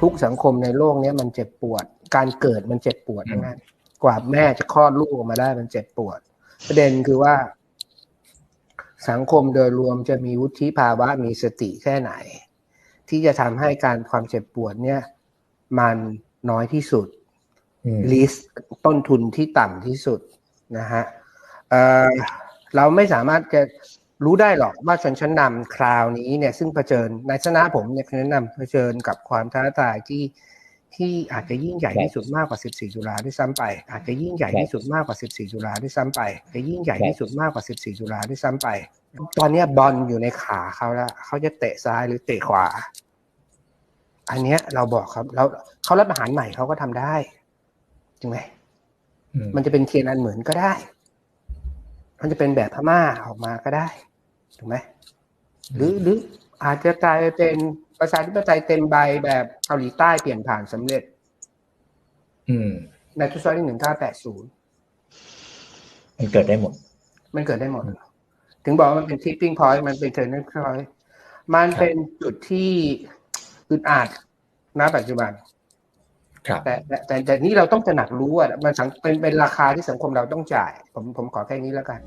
ทุกสังคมในโลกเนี้ยมันเจ็บปวด การเกิดมันเจ็บปวดทั้งนั้นกว่าแม่จะคลอดลูกออกมาได้มันเจ็บปวด ประเด็นคือว่า สังคมโดยรวมจะมีวุฒิภาวะมีสติแค่ไหน ที่จะทำให้การความเจ็บปวดเนี่ย มันน้อยที่สุดอืมลิสต้นทุนที่ต่ำที่สุดนะฮะเอ่อเราไม่สามารถจะ รู้ได้หรอกว่าชนชั้นนำคราวนี้เนี่ยซึ่งเผชิญในชนะผมเนี่ยชนชั้นนำเผชิญกับความท้าทายที่ที่อาจจะยิ่งใหญ่ที่สุดมากกว่า 14 ตุลาด้วยซ้ำไป อาจจะยิ่งใหญ่ที่สุดมากกว่า 14 ตุลาด้วยซ้ำไปจะยิ่งใหญ่ที่สุดมากกว่า 14 ตุลาด้วยซ้ำไป ตอนเนี้ยบอลอยู่ในขาเขาแล้วเขาจะเตะซ้ายหรือเตะขวา อันเนี้ยเราบอกครับแล้วเขารับอาหารใหม่เขาก็ทำได้จริงไหมอืมมันจะเป็นเทียนอันเหมือนก็ได้ มันจะเป็นแบบพม่าออกมาก็ได้ถูกไหมหรือหรืออาจจะกลายเป็นประชาธิปไตยเต็มใบแบบเกาหลีใต้เปลี่ยนผ่านสำเร็จ อืม ในทศวรรษที่หนึ่งเก้าแปดศูนย์มันเกิดได้หมด มันเกิดได้หมด ถึงบอกว่ามันเป็น tipping point มันเป็น turning point มันเป็นจุดที่อึดอัดณปัจจุบันครับ แต่แต่แต่แต่นี่เราต้องตระหนักรู้ว่ามันเป็นเป็นราคาที่สังคมเราต้องจ่าย ผมผมขอแค่นี้แล้วกัน